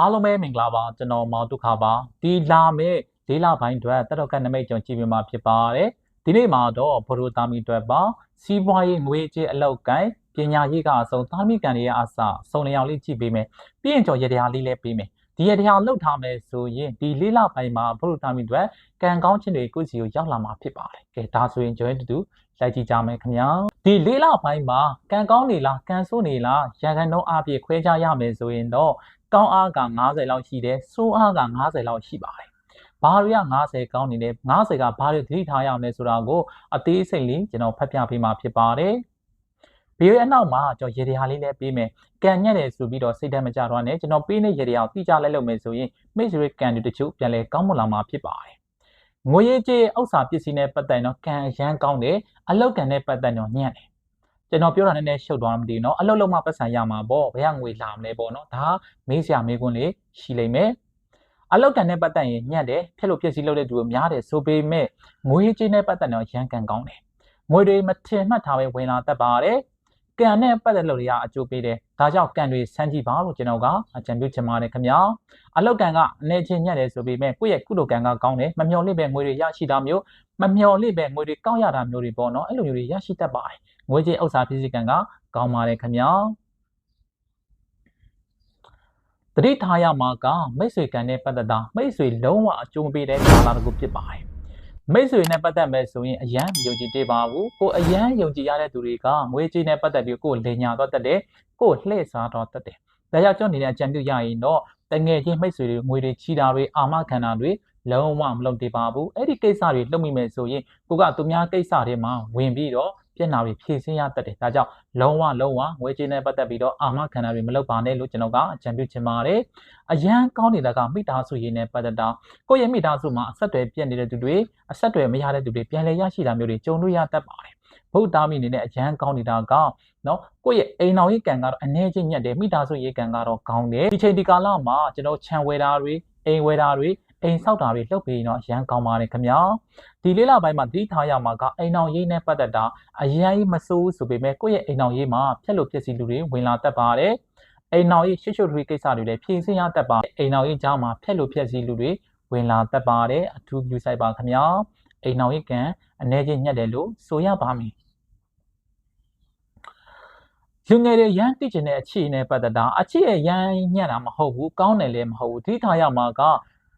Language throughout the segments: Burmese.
အားလုံးပဲမင်္ဂလာပါကျွန်တော်မောင်ဒုက္ခပါဒီလာမဲ့လေးလပိုင်းအတွက်တက်တော်ကနမိတ်ကြုံကြည့်ပြမှာဖြစ်ပါတယ်ဒီနေ့မှာတော့ဘရိုတာမီအတွက်ပါစီးပွားရေးငွေကြေးအလောက်ကိုင်းပညာရေးကအစုံသားမိကန်တွေရဲ့အစစုံလျောင်လေးကြည့်ပေးမယ်ပြီးရင်ကြော်ရတရားလေးလည်းပေးမယ်ဒီရတရားလှုပ်ထားမယ်ဆိုရင်ဒီလေးလပိုင်းမှာဘရိုတာမီအတွက်ကံကောင်းခြင်းတွေကိုစီကိုရောက်လာမှာဖြစ်ပါတယ်ကဲဒါဆိုရင်ကျွန်တော်တို့လိုက်ကြည့်ကြမယ်ခင်ဗျာဒီလေးလပိုင်းမှာကံကောင်းနေလားကံဆိုးနေလားရန်ကန်တော့အပြည့်ခွဲခြားရမယ်ဆိုရင်တော့ ကောင်းအားက90လောက်ရှိတယ်ဆိုးအားက90လောက်ရှိပါတယ်ဘာတွေက90ကောင်းနေလဲ90ကဘာတွေသတိထားရမလဲဆိုတာကိုအသေးစိတ်လေးကျွန်တော်ဖတ်ပြပေးမှာဖြစ်ပါတယ်ဗီဒီယိုအနောက်မှာကျွန်တော်ရေဒီဟာလေးလည်းပေးမယ်ကန်ညက်တယ်ဆိုပြီးတော့စိတ်ဓာတ်မကြတော့နဲ့ကျွန်တော်ပေးနေရေဒီဟာကိုတိကျလိုက်လုပ်မယ်ဆိုရင်မိတ်ဆွေကန်တွေတချို့ပြန်လဲကောင်းမွန်လာမှာဖြစ်ပါတယ်ငွေရေးကြေးဥစ္စာပစ္စည်းနဲ့ပတ်သက်တော့ကန်အရန်ကောင်းတယ်အလောက်ကန်နဲ့ပတ်သက်တော့ညံ့တယ် ကျွန်တော်ပြောတာနည်းနည်းရှုပ်သွားမှမသိဘူးเนาะအလုပ်လုပ်မှပတ်စံရမှာပေါ့ဘယ်ကငွေလာမလဲပေါ့เนาะဒါမေးစရာမေးခွန်းလေးရှိလိမ့်မယ်အလောက်ကန်နဲ့ပတ်သက်ရင်ညက်တယ်ဖြစ်လို့ဖြစ်စီလုပ်တဲ့သူကများတယ်ဆိုပေမဲ့ငွေကြေးနဲ့ပတ်သက်တော့ရန်ကန်ကောင်းတယ်ငွေတွေမထင်မှတ်ထားပဲဝင်လာတတ်ပါတယ် ကံနဲ့ပတ်သက်လို့တွေကအကျိုးပေးတယ်ဒါကြောင့်ကံတွေစမ်းကြည့်ပါလို့ကျွန်တော်ကအကြံပြုချင်ပါတယ်ခင်ဗျာအလောက်ကံကအနေချင်းညက်တယ်ဆိုပေမဲ့ကိုယ့်ရဲ့ကုလိုကံကကောင်းတယ်မမျော်လင့်ပဲငွေတွေရရှိတာမျိုးမမျော်လင့်ပဲငွေတွေကောက်ရတာမျိုးတွေပေါ့နော်အဲ့လိုမျိုးတွေရရှိတတ်ပါတယ်ငွေကြေးဥစ္စာဖြစ်စီကံကကောင်းပါတယ်ခင်ဗျာတတိထားရမှာကမိတ်ဆွေကံနဲ့ပတ်သက်တာမိတ်ဆွေလုံးဝအကျိုးမပေးတဲ့ကာလတစ်ခုဖြစ်ပါတယ် မိတ်ဆွေနဲ့ပတ်သက်မဲ့ဆိုရင်အရန်ယုံကြည်တေးပါဘူးကိုအရန်ယုံကြည်ရတဲ့သူတွေကငွေကြေးနဲ့ပတ်သက်ပြီးကိုလင်ညာတော့တတ်တယ်ကိုလှည့်စားတော့တတ်တယ်ဒါကြောင့်ကျွန်တော်နေတဲ့အကြံပြုရရင်တော့တငယ်ချင်းမိတ်ဆွေတွေငွေတွေချီတာတွေအာမခံတာတွေလုံးဝမလုပ်သေးပါဘူးအဲ့ဒီကိစ္စတွေလုပ်မိမယ်ဆိုရင်ကိုကသူများကိစ္စတွေမှာဝင်ပြီးတော့ ပြက်နာတွေဖြည့်ဆင်းရတတ်တယ်ဒါကြောင့်လုံးဝလုံးဝငွေကြေးနဲ့ပတ်သက်ပြီးတော့အာမခံတာတွေမလုပ်ပါနဲ့လို့ကျွန်တော်ကအကြံပြုချင်ပါတယ်အရန်ကောင်းနေတာကမိသားစုရင်းနဲ့ပတ်သက်တာကိုယ့်ရဲ့မိသားစုမှာအဆက်အသွယ်ပြက်နေတဲ့သူတွေအဆက်အသွယ်မရတဲ့သူတွေပြန်လည်ရရှိတာမျိုးတွေကြုံလို့ရတတ်ပါတယ်ဗုဒ္ဓမီအနေနဲ့အရန်ကောင်းနေတာကနော်ကိုယ့်ရဲ့အိမ်တော်ရေးကံကတော့အနေချင်းညက်တယ်မိသားစုရေးကံကတော့ကောင်းတယ်ဒီချိန်ဒီကာလမှာကျွန်တော်ခြံဝဲတာတွေအိမ်ဝဲတာတွေ အိမ်ဆောက်တာတွေလုပ်ပြီးတော့ရန်ကောင်းပါတယ်ခင်ဗျာဒီလေးလပိုင်းမှာသတိထားရမှာကအိမ်အောင်ရေးနဲ့ပတ်သက်တာအရင်မစိုးဆိုပေမဲ့ကိုယ့်ရဲ့အိမ်အောင်ရေးမှာဖြက်လို့ဖြစ်စီလူတွေဝင်လာတတ်ပါတယ်အိမ်အောင်ရေးရှစ်ရှုပ်တွေကိစ္စတွေလည်းဖြည့်ဆင်းရတတ်ပါအိမ်အောင်ရေးကြားမှာဖြက်လို့ဖြစ်စီလူတွေဝင်လာတတ်ပါတယ်အထူးပြုဆိုင်ပါခင်ဗျာအိမ်အောင်ရေးကံအနေချင်းညက်တယ်လို့ဆိုရပါမယ်ယူငယ်တွေရမ်းသိကျင်တဲ့အခြေအနေပတ်သက်တာအခြေရရမ်းညံ့တာမဟုတ်ဘူးကောင်းတယ်လည်းမဟုတ်ဘူးဒီထားရမှာက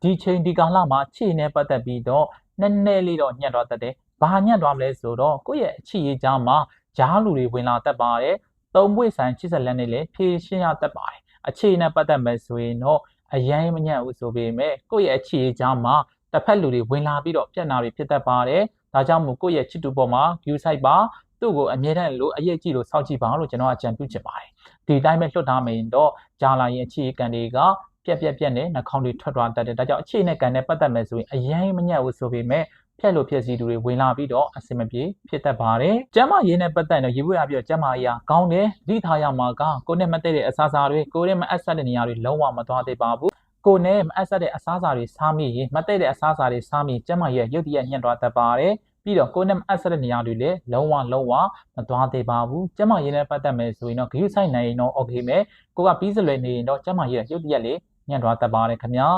ဒီချိန်ဒီကာလမှာအခြေအနေပတ်သက်ပြီးတော့နည်းနည်းလေးတော့ညံ့သွားတတ်တယ်။ဘာညံ့သွားမလဲဆိုတော့ကိုယ့်ရဲ့အခြေရေးကြားမှာဂျားလူတွေဝင်လာတတ်ပါတယ်။သုံးပွေဆိုင်ချစ်ဆက်လက်နဲ့လည်းဖြည့်ရှင်းရတတ်ပါတယ်။အခြေအနေပတ်သက်မယ်ဆိုရင်တော့အရင်မညံ့ဘူးဆိုပေမဲ့ကိုယ့်ရဲ့အခြေရေးကြားမှာတစ်ဖက်လူတွေဝင်လာပြီးတော့ပြက်နာတွေဖြစ်တတ်ပါတယ်။ဒါကြောင့်မို့ကိုယ့်ရဲ့ချစ်တူပေါ်မှာ view site ပါသူ့ကိုအမြဲတမ်းလို့အရေးကြီးလို့စောင့်ကြည့်ပါလို့ကျွန်တော်အကြံပြုချင်ပါတယ်။ဒီတိုင်းပဲလွတ်ထားမယ်တော့ဂျာလာရင်အခြေကန်တွေက ပြက်ပြက်ပြက်နဲ့နှာခေါင်းတွေထွက်သွားတတ်တယ်ဒါကြောင့်အခြေနဲ့ကန်နဲ့ပတ်သက်မယ်ဆိုရင်အရင်မညံ့ဘူးဆိုပေမဲ့ဖြက်လို့ဖြက်စီသူတွေဝင်လာပြီးတော့အစင်မပြေဖြစ်တတ်ပါတယ်။ကျမရေးနဲ့ပတ်သက်တော့ရေပွေအပြည့်ကျမရေးကောင်းတယ်။ဒီထားရမှာကကိုနဲ့မတည့်တဲ့အစားအစာတွေကိုနဲ့မအပ်ဆက်တဲ့နေရာတွေလုံးဝမသွားသေးပါဘူး။ကိုနဲ့မအပ်ဆက်တဲ့အစားအစာတွေစားမိရင်မတည့်တဲ့အစားအစာတွေစားမိကျမရေးရုပ်တရက်ညှက်သွားတတ်ပါတယ်။ပြီးတော့ကိုနဲ့အပ်ဆက်တဲ့နေရာတွေလည်းလုံးဝလုံးဝမသွားသေးပါဘူး။ကျမရေးနဲ့ပတ်သက်မယ်ဆိုရင်တော့ဂရုစိုက်နိုင်ရင်တော့ okay မယ်။ကိုကပြီးစလွယ်နေရင်တော့ကျမရေးရုပ်တရက်လေး ညှက်သွားတတ်ပါတယ်ခင်ဗျာ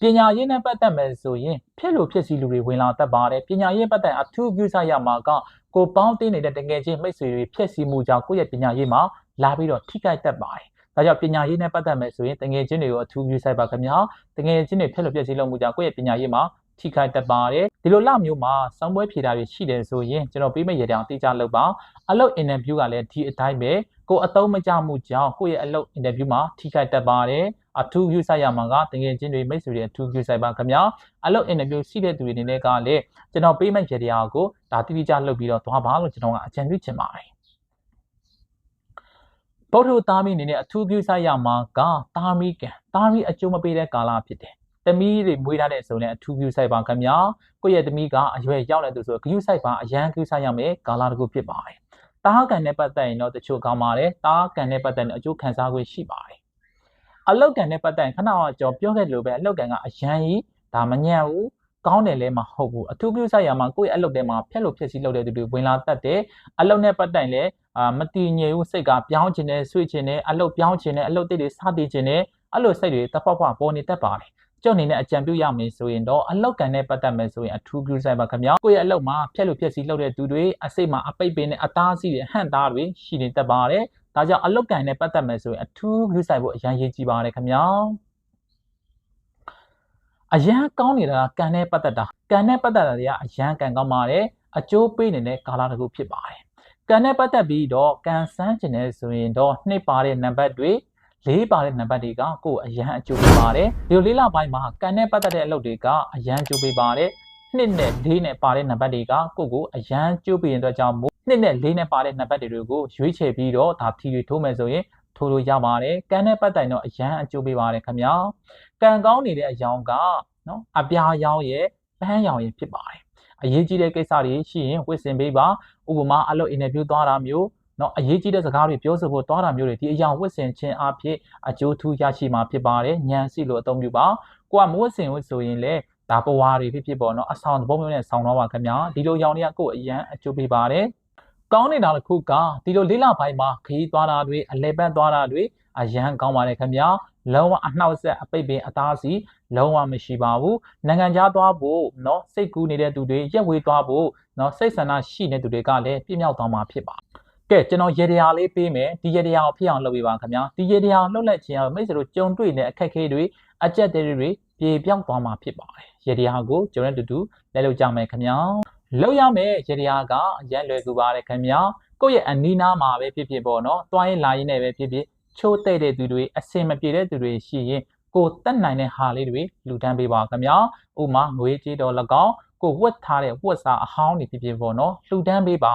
ပညာရေးနဲ့ပတ်သက်မယ်ဆိုရင်ဖြစ်လို့ဖြစ်စီလူတွေဝင်လာတတ်ပါတယ်ပညာရေးပတ်သက်အထူးပြုဆရမှာကကိုပေါင်းတင်းနေတဲ့တကယ်ချင်းမိတ်ဆွေတွေဖြစ်စီမှုကြောင့်ကိုယ့်ရဲ့ပညာရေးမှာလာပြီးတော့ထိခိုက်တတ်ပါတယ်ဒါကြောင့်ပညာရေးနဲ့ပတ်သက်မယ်ဆိုရင်တငယ်ချင်းတွေကိုအထူးပြုဆိုင်ပါခင်ဗျာတငယ်ချင်းတွေဖြစ်လို့ဖြစ်စီလို့မှုကြောင့်ကိုယ့်ရဲ့ပညာရေးမှာထိခိုက်တတ်ပါတယ်ဒီလိုလမျိုးမှာစောင်းပွဲဖြေတာတွေရှိတယ်ဆိုရင်ကျွန်တော်ပေးမယ့်ရတဲ့အောင်တိကျလုပ်ပါအလုပ် interview ကလည်းဒီအတိုင်းပဲ ကိုအသုံးမကျမှုကြောင့်ကိုယ့်ရဲ့အလုပ် interview မှာထိခိုက်တတ်ပါတယ်အထူး view ဆိုင်ရမှာကတကယ်ချင်းတွေမိတ်ဆွေတွေအထူး view ဆိုင်ပါခင်ဗျာအလုပ် interview ရှိတဲ့သူတွေအနေနဲ့ကလည်းကျွန်တော်ပေးမယ့်ရတဲ့အောင်ကိုဒါတိတိကျလုပ်ပြီးတော့သွားပါလို့ကျွန်တော်ကအကြံပြုချင်ပါတယ်ပုထုသားမီအနေနဲ့အထူးပြုဆိုင်ရမှာကတာမီကန်တာမီအကျိုးမပေးတဲ့ကာလဖြစ်တယ်သမီးတွေမွေးထားတဲ့ဆိုရင်အထူး view site ပါခင်ဗျာကိုယ့်ရဲ့သမီးကအရွယ်ရောက်နေသူဆို view site ပါအရန် view site ရမယ်ကာလာတကူဖြစ်ပါတယ် တားကန်နဲ့ပတ်သက်ရင်တော့တချို့ကောင်းပါတယ်တားကန်နဲ့ပတ်သက်ရင်အကျိုးခံစား권ရှိပါတယ်အလောက်ကန်နဲ့ပတ်သက်ရင်ခဏကကြောပြောခဲ့လို့ပဲအလောက်ကန်ကအရန်ကြီးဒါမညံ့ဘူးကောင်းတယ်လည်းမဟုတ်ဘူးအထူးပြုဆိုင်ရာမှာကိုယ့်ရဲ့အလုပ်ထဲမှာဖြက်လို့ဖြက်စီးလုပ်တဲ့သူတွေဝင်လာတတ်တယ်အလုပ်နဲ့ပတ်သက်ရင်လည်းအာမတည်ငြိမ်ဘူးစိတ်ကပြောင်းချင်တယ်ဆွေ့ချင်တယ်အလုတ်ပြောင်းချင်တယ်အလုတ်တိတ်တွေစတည်ချင်တယ်အဲ့လိုစိတ်တွေတဖွားဖွားပေါ်နေတတ်ပါတယ် ကျုပ်အနေနဲ့အကြံပြုရမယ်ဆိုရင်တော့အလောက်ကန်နဲ့ပတ်သက်မယ်ဆိုရင်အထူးပြုဆိုင်ပါခင်ဗျာကိုယ့်ရဲ့အလောက်မှာဖြက်လို့ဖြက်စီလောက်တဲ့သူတွေအစိတ်မှာအပိတ်ပင်နဲ့အသားစီးတဲ့ဟန့်သားတွေရှိနေတတ်ပါတယ်ဒါကြောင့်အလောက်ကန်နဲ့ပတ်သက်မယ်ဆိုရင်အထူးပြုဆိုင်ဖို့အရန်ရေးကြည့်ပါတယ်ခင်ဗျာအရန်ကောင်းနေတာကကန်နဲ့ပတ်သက်တာကန်နဲ့ပတ်သက်တာတွေကအရန်ကန်ကောင်းပါတယ်အကျိုးပေးနေတဲ့ကာလတစ်ခုဖြစ်ပါတယ်ကန်နဲ့ပတ်သက်ပြီးတော့ကန်ဆန်းကျင်နေဆိုရင်တော့နှစ်ပါတဲ့နံပါတ်တွေ လေးပါတဲ့နံပါတ်တွေကကိုယ်အရန်အကျိုးပေးပါတယ်ဒီလိုလေးလပိုင်းမှာကန်နဲ့ပတ်သက်တဲ့အလုပ်တွေကအရန်အကျိုးပေးပါတယ်နှစ်နဲ့လေးနဲ့ပါတဲ့နံပါတ်တွေကကိုယ့်ကိုအရန်ကျိုးပေးရင်အတွက်ကြောင့်မို့နှစ်နဲ့လေးနဲ့ပါတဲ့နံပါတ်တွေကိုရွေးချယ်ပြီးတော့ဒါဖြီတွေထိုးမယ်ဆိုရင်ထိုးလို့ရပါတယ်။ကန်နဲ့ပတ်တိုင်တော့အရန်အကျိုးပေးပါတယ်ခင်ဗျာ။ကန်ကောင်းနေတဲ့အယောင်ကနော်အပြာရောင်ရဲ့ပန်းရောင်ရဲ့ဖြစ်ပါတယ်။အရေးကြီးတဲ့ကိစ္စတွေရှိရင်ဝစ်စင်ပေးပါ။ဥပမာအလုပ်အင်တာဗျူးသွားတာမျိုး နော်အရေးကြီးတဲ့စကားတွေပြောဆိုဖို့သွားတာမျိုးတွေဒီအယောင်ဝစ်စင်ခြင်းအဖြစ်အကျိုးထူးရရှိမှာဖြစ်ပါတယ်။ညံစီလို့အသုံးပြုပါ။ကိုကမဝစ်စင်ဝစ်ဆိုရင်လည်းဒါပဝါတွေဖြစ်ဖြစ်ပေါ့နော်အဆောင်သဘောမျိုးနဲ့ဆောင်းတော့ပါခင်ဗျာဒီလိုရောင်တွေကကိုယ်အရန်အကျိုးပေးပါတယ်ကောင်းနေတာတစ်ခုကဒီလိုလေးလပိုင်းမှာခရီးသွားတာတွေအလဲပတ်သွားတာတွေအရန်ကောင်းပါတယ်ခင်ဗျာလုံးဝအနှောက်အယှက်အပိတ်ပင်အသားစီလုံးဝမရှိပါဘူးနိုင်ငံခြားသွားဖို့เนาะစိတ်ကူးနေတဲ့သူတွေရက်ဝေးသွားဖို့เนาะစိတ်ဆန္ဒရှိနေတဲ့သူတွေကလည်းပြည့်မြောက်သွားမှာဖြစ်ပါ ကဲကျွန်တော်ရေတရာလေးပေးမယ်ဒီရေတရာကိုဖြစ်အောင်လုပ်ပေးပါခင်ဗျာဒီရေတရာကိုလှုပ်လက်ခြင်းအောင်မိတ်ဆွေတို့ကြုံတွေ့နေတဲ့အခက်အခဲတွေအကြက်တဲတွေပြေပြောင်းသွားမှာဖြစ်ပါတယ်ရေတရားကိုကျွန်တော်တို့တူတူလဲလုပ်ကြမယ်ခင်ဗျာလောက်ရမယ်ရေတရားကရန်လွယ်ကူပါတယ်ခင်ဗျာကိုယ့်ရဲ့အနီးနားမှာပဲဖြစ်ဖြစ်ပေါ့နော်တွားရင်လာရင်လည်းပဲဖြစ်ဖြစ်ချိုးတဲ့တဲ့သူတွေအစင်မပြေတဲ့သူတွေရှိရင်ကိုတက်နိုင်တဲ့ဟာလေးတွေလူတန်းပေးပါခင်ဗျာဥမာငွေကြေးတော်၎င်း ကိုဝတ်ထားတဲ့ဝတ်စားအဟောင်းတွေဖြစ်ဖြစ်ပေါ့နော်လှူဒန်းပေးပါ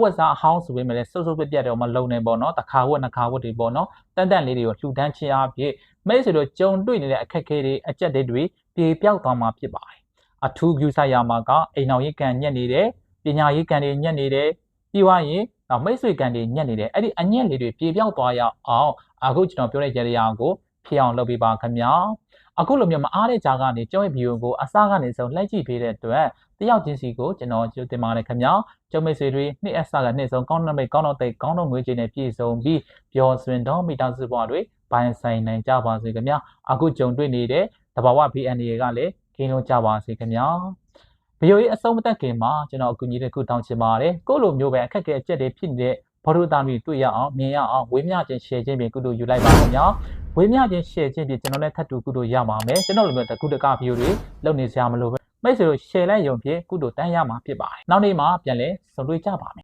ဝတ်စားအဟောင်းဆိုပေမဲ့လည်းစုပ်စုပ်ပြက်ပြက်တော့မလုံနေပေါ့နော်တစ်ခါဝတ်နှစ်ခါဝတ်တွေပေါ့နော်တန်တန်လေးတွေကိုလှူဒန်းခြင်းအဖြစ်မိတ်ဆွေတို့ကြုံတွေ့နေတဲ့အခက်အခဲတွေအကြက်တွေပြေပြောက်သွားမှာဖြစ်ပါတယ်အထူးဂရုစိုက်ရမှာကအိမ်အောင်ရေးကန်ညက်နေတယ်ပညာရေးကန်တွေညက်နေတယ်ပြီးွားရင်တော့မိတ်ဆွေကန်တွေညက်နေတယ်အဲ့ဒီအညက်လေးတွေပြေပြောက်သွားရအောင်အခုကျွန်တော်ပြောတဲ့ကြရအောင်ကိုဖြစ်အောင်လုပ်ပေးပါခင်ဗျာ အခုလိုမျိုးမအားတဲ့ကြားကနေကျောင်းရဲ့ဗီဒီယိုကိုအစားကနေဆုံးလိုက်ကြည့်ပေးတဲ့အတွက်တယောက်ချင်းစီကိုကျွန်တော်ကြိုတင်ပါတယ်ခင်ဗျာကျောင်းမိတ်ဆွေတွေနှစ်အစားကနှစ်ဆုံးကောင်းနမိတ်ကောင်းတော့တိတ်ကောင်းတော့ငွေချင်းနဲ့ပြည့်စုံပြီးပျော်ရွှင်တော့မိသားစုဘဝတွေပိုင်ဆိုင်နိုင်ကြပါစေခင်ဗျာအခုကြုံတွေ့နေတဲ့တဘာဝ BNA ကလည်းကင်းလုံးကြပါစေခင်ဗျာဗီဒီယိုရေးအဆုံးမတက်ခင်မှာကျွန်တော်အကူအညီတစ်ခုတောင်းချင်ပါတယ်ကိုလိုမျိုးပဲအခက်အခဲအကျက်တွေဖြစ်နေတဲ့ဘောဓုသားမျိုးတွေ့ရအောင်မြင်ရအောင်ဝေမျှခြင်း share ခြင်းပြင်ကုသိုလ်ယူလိုက်ပါခင်ဗျာ ဝေမျှခြင်း share ခြင်းပြင်ကျွန်တော်လည်းထပ်တူကုသိုလ်ရပါမယ်ကျွန်တော်လိုမျိုးတကူတကဗီဒီယိုတွေလုပ်နေစရာမလိုပဲမိတ်ဆွေတို့ share လိုက်ရုံဖြင့်ကုသိုလ်တန်းရမှာဖြစ်ပါတယ်နောက်နေ့မှာပြန်လဲဆုံတွေ့ကြပါမယ်